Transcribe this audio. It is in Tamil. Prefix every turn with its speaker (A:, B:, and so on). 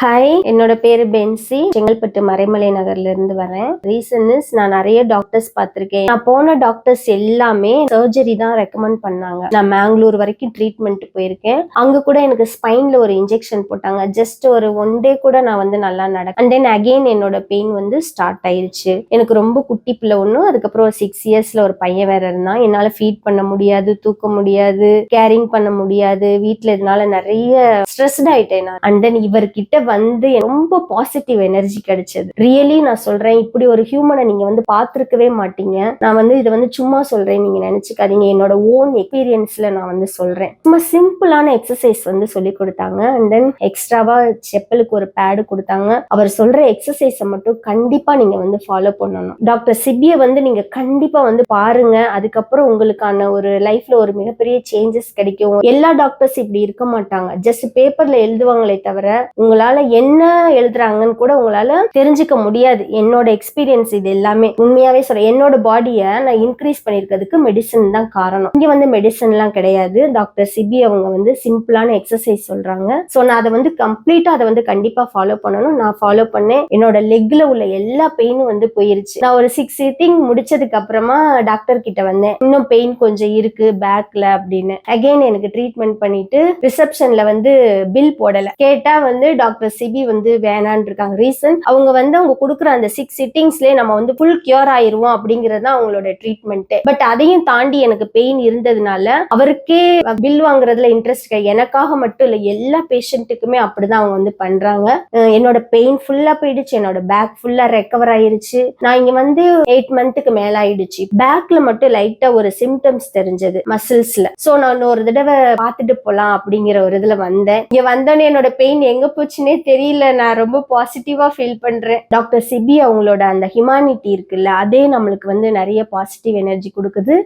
A: ஹாய் என்னோட பேரு பென்சி. செங்கல்பட்டு மறைமலை நகர்ல இருந்து வரேன். ரீசன் இஸ் நான் நிறைய டாக்டர்ஸ் பார்த்திருக்கேன். நான் போன டாக்டர்ஸ் எல்லாமே சர்ஜரி தான் ரெக்கமெண்ட் பண்ணாங்க. நான் மேங்களூர் வரைக்கும் ட்ரீட்மெண்ட் போயிருக்கேன். அங்க கூட எனக்கு ஸ்பைன்ல ஒரு இன்ஜெக்ஷன் போட்டாங்க. ஜஸ்ட் ஒரு ஒன் டே கூட நான் வந்து நல்லா நடக்க அண்ட் தென் அகெயின் என்னோட பெயின் வந்து ஸ்டார்ட் ஆயிருச்சு. எனக்கு ரொம்ப குட்டி பிள்ளை ஒன்றும் அதுக்கப்புறம் ஒரு சிக்ஸ் இயர்ஸ்ல ஒரு பையன் வேற இருந்தான். என்னால ஃபீட் பண்ண முடியாது தூக்க முடியாது கேரிங் பண்ண முடியாது. வீட்டுல இதனால நிறைய ஸ்ட்ரெஸ்ட் ஆயிட்டேன் நான். அண்ட் தென் இவர்கிட்ட வந்து ரொம்ப பாசிட்டிவ் எனர்ஜி கிடைச்சது. ரியலி நான் சொல்றேன் இப்படி ஒரு ஹியூமனை நீங்க வந்து பார்த்துருக்கவே மாட்டீங்க. நான் வந்து இதை வந்து சும்மா சொல்றேன் நீங்க நினைச்சுக்காதீங்க. என்னோட ஓன் எக்ஸ்பீரியன்ஸ்ல நான் வந்து சொல்றேன். சும்மா சிம்பிளான எக்ஸசைஸ் வந்து சொல்லி கொடுத்தாங்க. அண்ட் தென் எக்ஸ்ட்ராவா செப்பலுக்கு ஒரு பேடு கொடுத்தாங்க. அவர் சொல்ற எக்ஸசைஸை மட்டும் கண்டிப்பா நீங்க வந்து ஃபாலோ பண்ணணும். டாக்டர் சிபிய வந்து நீங்க கண்டிப்பா வந்து பாருங்க. அதுக்கப்புறம் உங்களுக்கான ஒரு லைஃப்ல ஒரு மிகப்பெரிய சேஞ்சஸ் கிடைக்கும். எல்லா டாக்டர்ஸ் இப்படி இருக்க மாட்டாங்க. ஜஸ்ட் பேப்பர்ல எழுதுவாங்களே தவிர உங்களால என்ன எழுதுறாங்கன்னு கூட உங்களால தெரிஞ்சுக்க முடியாது. என்னோட எக்ஸ்பீரியன்ஸ் இது எல்லாமே. உண்மையாவே சொல்றேன். என்னோட பாடியை நான் இன்க்ரீஸ் பண்ணிருக்கிறதுக்கு மெடிசன் தான் காரணம். இங்க வந்து மெடிசன் எல்லாம் கிடையாது. டாக்டர் சிபி அவங்க வந்து சிம்பிளான எக்ஸசைஸ் சொல்றாங்க. சோ நான் அதை வந்து கம்ப்ளீட்டா அதை வந்து கண்டிப்பா ஃபாலோ பண்ணணும். நான் ஃபாலோ பண்ணேன். என்னோட லெக்ல உள்ள எல்லா பெயினும் வந்து போயிருச்சு. நான் ஒரு சிக்ஸ் சிட்டிங் முடிச்சதுக்கு அப்புறமா டாக்டர் கிட்ட வந்தேன். இன்னும் பெயின் கொஞ்சம் இருக்கு பேக்ல அப்படின்னு. அகைன் எனக்கு ட்ரீட்மெண்ட் பண்ணிட்டு ரிசப்ஷன்ல வந்து பில் போடல. கேட்டா வந்து டாக்டர் சிபி வந்து வேணான்னு இருக்காங்க ரீசன் அவங்க வந்து அவங்க கொடுக்குற அந்த சிக்ஸ் சிட்டிங்ஸ்லயே நம்ம வந்து ஃபுல் கியூர் ஆயிருவோம் அப்படிங்கறது தான் அவங்களோட ட்ரீட்மெண்ட் பட் அதையும் தாண்டி எனக்கு பெயின் இருந்ததுனால அவருக்கே பில் வாங்குறதுல இன்ட்ரெஸ்ட் எனக்காக மட்டும் இல்லை எல்லா பேஷண்ட்டுக்குமே அப்படிதான் அவங்க வந்து பண்றாங்க. என்னோட பெயின் ஃபுல்லா போயிடுச்சு. என்னோட பேக் ஃபுல்லா ரெக்கவர் ஆயிருச்சு. நான் இங்க வந்து எயிட் மந்த்துக்கு மேல ஆயிடுச்சு பேக்ல மட்டும் லைட்டா ஒரு சிம்டம்ஸ் தெரிஞ்சது மசில்ஸ்ல சோ நான் ஒரு தடவை பார்த்துட்டு போலாம் அப்படிங்கிற ஒரு இதுல வந்தேன். இங்க வந்தோடனே என்னோட பெயின் எங்க போச்சுன்னே தெரியல. நான் ரொம்ப பாசிட்டிவா ஃபீல் பண்றேன். டாக்டர் சிபி அவங்களோட அந்த ஹியூமானிட்டி இருக்குல்ல அதே நம்மளுக்கு வந்து நிறைய பாசிட்டிவ் எனர்ஜி கொடுக்குது.